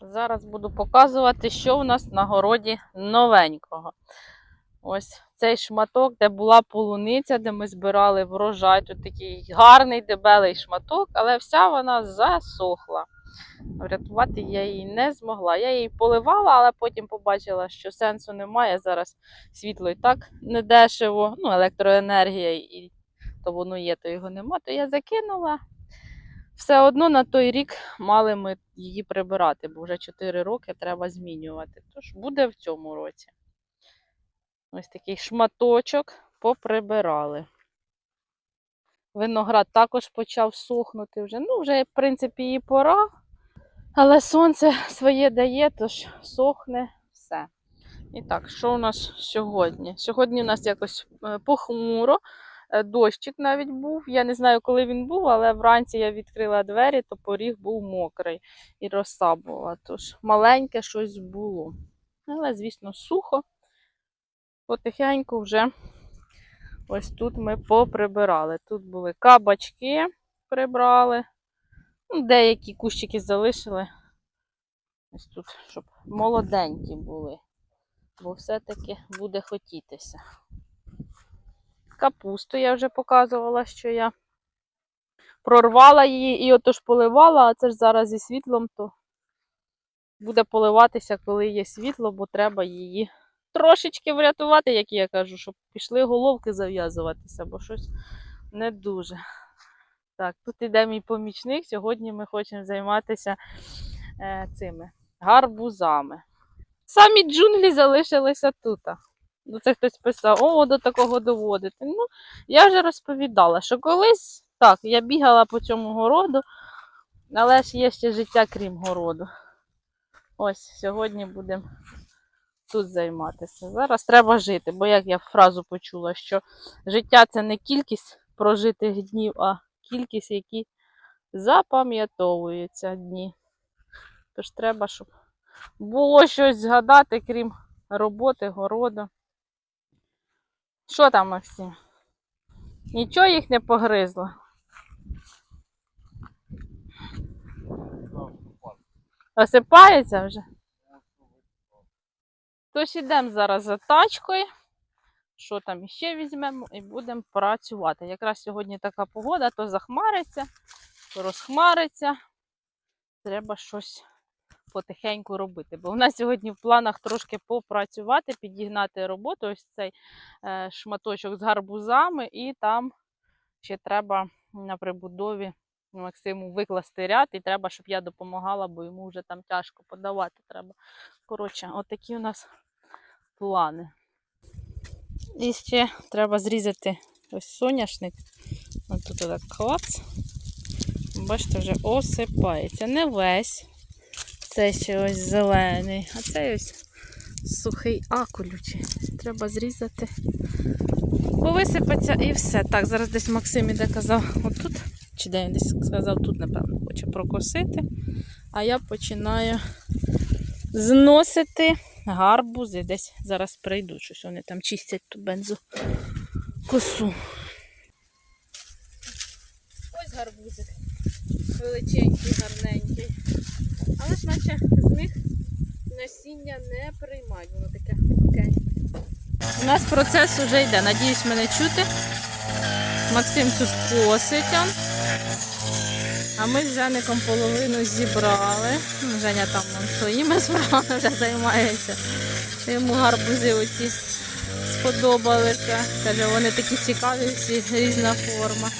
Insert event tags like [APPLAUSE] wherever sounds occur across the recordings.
Зараз буду показувати, що у нас на городі новенького. Ось цей шматок, де була полуниця, де ми збирали врожай. Тут такий гарний дебелий шматок, але вся вона засохла. Врятувати я її не змогла. Я її поливала, але потім побачила, що сенсу немає. Зараз світло і так недешево, ну, електроенергія, і то воно є, то його нема. То я закинула. Все одно на той рік мали ми її прибирати, бо вже 4 роки треба змінювати. Тож буде в цьому році. Ось такий шматочок поприбирали. Виноград також почав сохнути вже. Ну, вже, в принципі, і пора. Але сонце своє дає, тож сохне все. І так, що у нас сьогодні? Сьогодні у нас якось е, похмуро. Е, Дощик навіть був. Я не знаю, коли він був, але вранці я відкрила двері, то поріг був мокрий і роса була. Тож маленьке щось було. Але, звісно, сухо. Потихеньку вже ось тут ми поприбирали. Тут були кабачки, прибрали. Ну, деякі кущики залишили. Ось тут, щоб молоденькі були. Бо все-таки буде хотітися. Капусту я вже показувала, що я прорвала її і отож поливала, а це ж зараз зі світлом, то буде поливатися, коли є світло, бо треба її трошечки врятувати, як я кажу, щоб пішли головки зав'язуватися, бо щось не дуже. Так, тут іде мій помічник. Сьогодні ми хочемо займатися е, цими гарбузами. Самі джунглі залишилися тут. Ну, це хтось писав, о, до такого доводити. Ну, я вже розповідала, що колись так, я бігала по цьому городу, але ж є ще життя крім городу. Ось сьогодні будемо тут займатися. Зараз треба жити, бо як я фразу почула, що життя це не кількість прожитих днів, а кількість, які запам'ятовуються дні. Тож треба, щоб було щось згадати, крім роботи, городу. Що там, Максим? Нічого їх не погризло. Осипається вже? Тож ідемо зараз за тачкою. Що там іще візьмемо і будемо працювати. Якраз сьогодні така погода, то захмариться, то розхмариться. Треба щось потихеньку робити. Бо в нас сьогодні в планах трошки попрацювати, підігнати роботу. Ось цей е, шматочок з гарбузами, і там ще треба на прибудові Максиму викласти ряд, і треба, щоб я допомагала, бо йому вже там тяжко подавати треба. Коротше, отакі у нас плани. І ще треба зрізати ось соняшник. Ось тут так клац. Бачите, вже осипається. Не весь. Це ще ось зелений, а це ось сухий акулючий. Треба зрізати. Повисипеться і все. Так, зараз десь Максим іде казав, отут, чи де він десь сказав, тут, напевно, хоче прокосити. А я починаю зносити гарбузи. Десь зараз прийду, щось вони там чистять ту бензу косу. Ось гарбузик. Величенький, гарненький. Але ж наче з них насіння не приймають. Воно таке пухкеньке. У нас процес вже йде. Надіюсь, мене чути. Максим тут косить. А ми з Жеником половину зібрали. Ну, Женя там вон, своїми справами вже займається. Йому гарбузи оці сподобалися. Каже, вони такі цікаві, всі різна форма.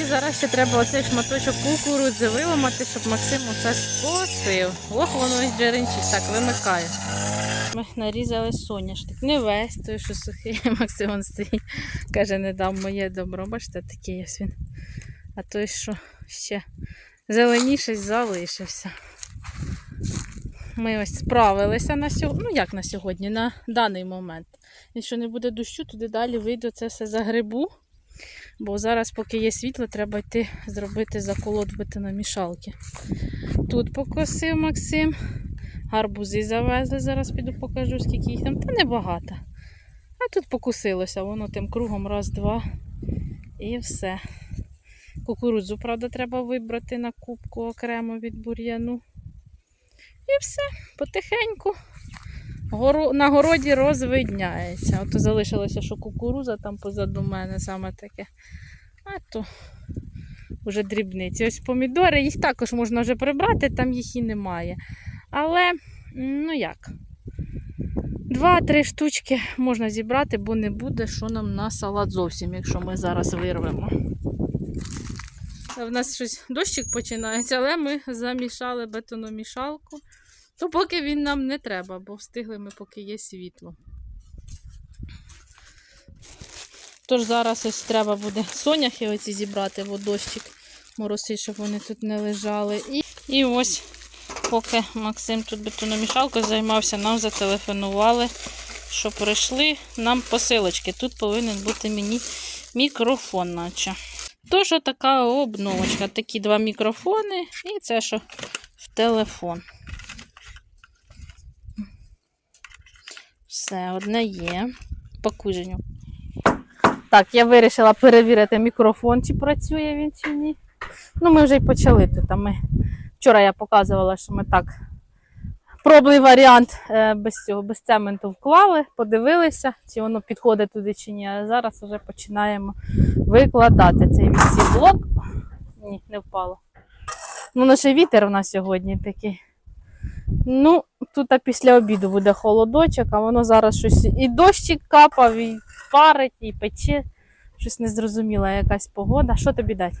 І зараз ще треба оцей шматочок кукурудзи виламати, щоб Максим оце скосив. Ох, воно ось джеренчить. Так, вимикаю. Ми нарізали соняшник. Не весь той, що сухий. [LAUGHS] Максим он стоїть. Каже, не дав моє добро. Бачите, такий ось він. А той, що ще зеленіший, залишився. Ми ось справилися на сьогодні. Ну, як на сьогодні, на даний момент. Якщо не буде дощу, туди далі вийду це все за грибу. Бо зараз, поки є світло, треба йти зробити заколот бетономішалки. Тут покосив Максим. Гарбузи завезли, зараз піду покажу, скільки їх там. Та небагато. А тут покусилося, воно тим кругом раз, два і все. Кукурудзу, правда, треба вибрати на кубку окремо від бур'яну. І все, потихеньку. На городі розвидняється. Ото залишилося, що кукуруза там позаду мене саме таке. А то вже дрібниці. Ось помідори, їх також можна вже прибрати, там їх і немає. Але, ну як, два-три штучки можна зібрати, бо не буде, що нам на салат зовсім, якщо ми зараз вирвемо. В нас щось дощик починається, але ми замішали бетономішалку. То поки він нам не треба, бо встигли ми, поки є світло. Тож зараз ось треба буде соняхи оці зібрати в дощик мороси, щоб вони тут не лежали. І, і ось, поки Максим тут бетономішалкою займався, нам зателефонували, що прийшли нам посилочки. Тут повинен бути мені мікрофон, наче. Тож така обновочка. Такі два мікрофони і це що в телефон. Все, одне є. Пакуй, Женю. Так, я вирішила перевірити мікрофон, чи працює він чи ні. Ну, ми вже й почали тут. Ми... Вчора я показувала, що ми так пробний варіант е, без цього, без цементу вклали, подивилися, чи воно підходить туди чи ні. А зараз вже починаємо викладати цей блок. Ні, не впало. Ну, лише вітер у нас сьогодні такий. Ну, тут після обіду буде холодочок, а воно зараз щось і дощик капав, і парить, і пече. Щось незрозуміла якась погода. Що тобі дати?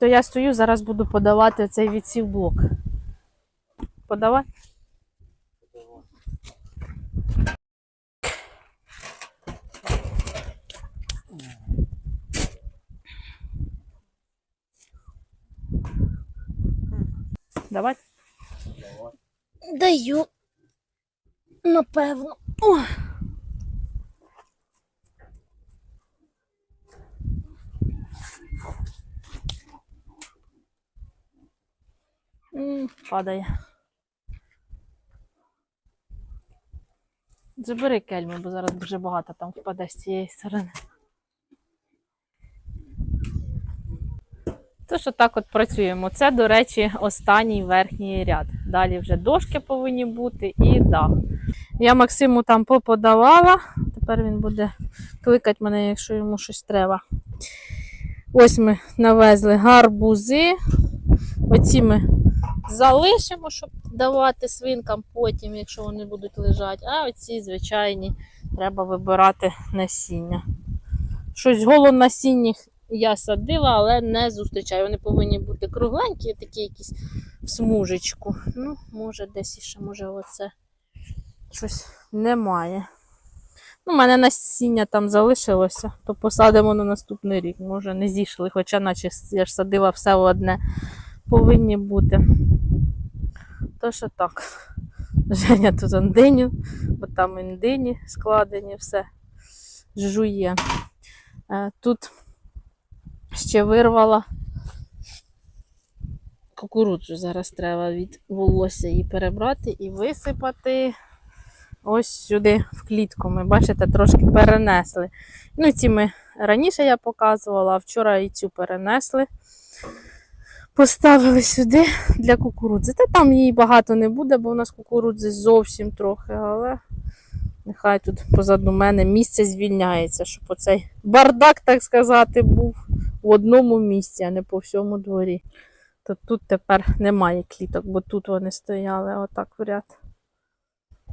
То я стою, зараз буду подавати цей відсів блок. Подавай? Давай. Даю. Напевно. О, М, Падає. Забери кельму, бо зараз дуже багато там впаде з цієї сторони. Тож отак от працюємо. Це, до речі, останній верхній ряд. Далі вже дошки повинні бути і дах. Я Максиму там поподавала. Тепер він буде кликати мене, якщо йому щось треба. Ось ми навезли гарбузи. Оці ми залишимо, щоб давати свинкам потім, якщо вони будуть лежати. А оці звичайні треба вибирати насіння. Щось голонасінніх я садила, але не зустрічаю. Вони повинні бути кругленькі, такі якісь в смужечку. Ну, може, десь іще, може, оце щось немає. Ну, у мене насіння там залишилося, то посадимо на наступний рік. Може, не зійшли, хоча наче я ж садила все одне. Повинні бути. То що так. Женя тут андиню, бо там індині складені, все жує. Е, Тут ще вирвала кукурудзу. Зараз треба від волосся її перебрати і висипати ось сюди в клітку. Ми, бачите, трошки перенесли. Ну, ці ми раніше я показувала, а вчора і цю перенесли. Поставили сюди для кукурудзи. Та там її багато не буде, бо у нас кукурудзи зовсім трохи, але нехай тут позаду мене місце звільняється, щоб оцей бардак, так сказати, був в одному місці, а не по всьому дворі. То тут тепер немає кліток, бо тут вони стояли отак в ряд.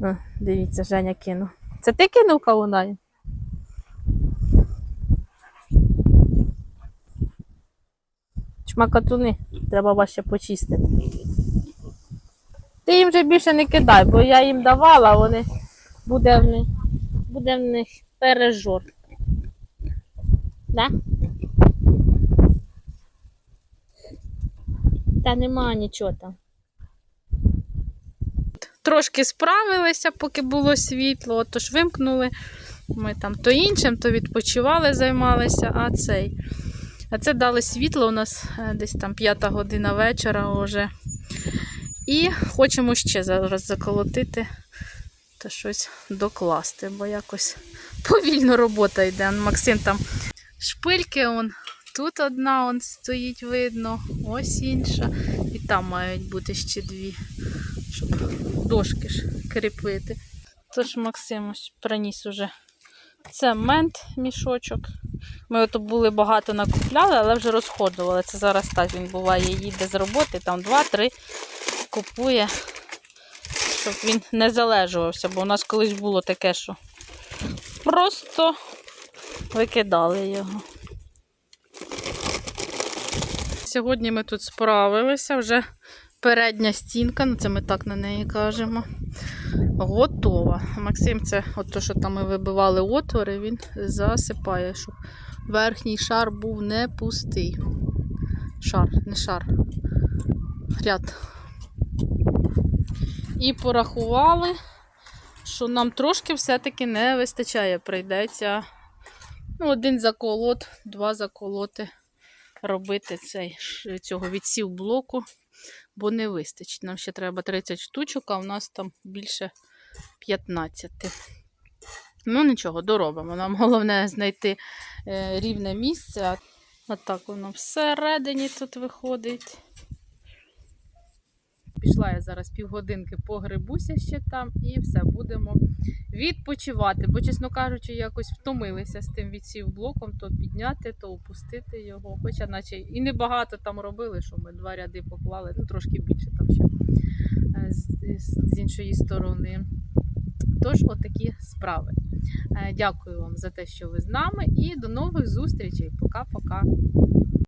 О, дивіться, Женя кинув. Це ти кинув кавунай? Чмакатуни, треба вас ще почистити. Ти їм вже більше не кидай, бо я їм давала, вони буде в них, буде в них пережор. Да? Та нема нічого там. Трошки справилися, поки було світло, отож вимкнули. Ми там то іншим, то відпочивали, займалися, а цей. А це дали світло у нас е, десь там п'ята година вечора вже. І хочемо ще зараз заколотити та щось докласти, бо якось [LAUGHS] повільно робота йде. Максим там шпильки он тут одна он стоїть, видно, ось інша. І там мають бути ще дві, щоб дошки ж кріпити. Тож Максим ось приніс уже цемент, мішочок. Ми ото були багато накупляли, але вже розходували. Це зараз так він буває, їде з роботи, там 2-3 купує, щоб він не залежувався, бо у нас колись було таке, що просто викидали його. Сьогодні ми тут справилися, вже передня стінка, ну це ми так на неї кажемо. Готова. Максим, це от то, що там ми вибивали отвори, він засипає, щоб верхній шар був не пустий. Шар, не шар. Ряд. І порахували, що нам трошки все-таки не вистачає. Прийдеться ну, один заколот, два заколоти робити цей, цього відсів блоку, бо не вистачить. Нам ще треба 30 штучок, а в нас там більше 15. Ну, нічого, доробимо. Нам головне знайти е, рівне місце. Отак воно всередині тут виходить. Пішла я зараз півгодинки погребуся ще там і все, будемо відпочивати. Бо, чесно кажучи, якось втомилися з тим відсів блоком, то підняти, то опустити його. Хоча наче і небагато там робили, що ми два ряди поклали, ну трошки більше там ще е, з, з- з іншої сторони. Тож, отакі справи. Е, Дякую вам за те, що ви з нами, і до нових зустрічей. Пока-пока.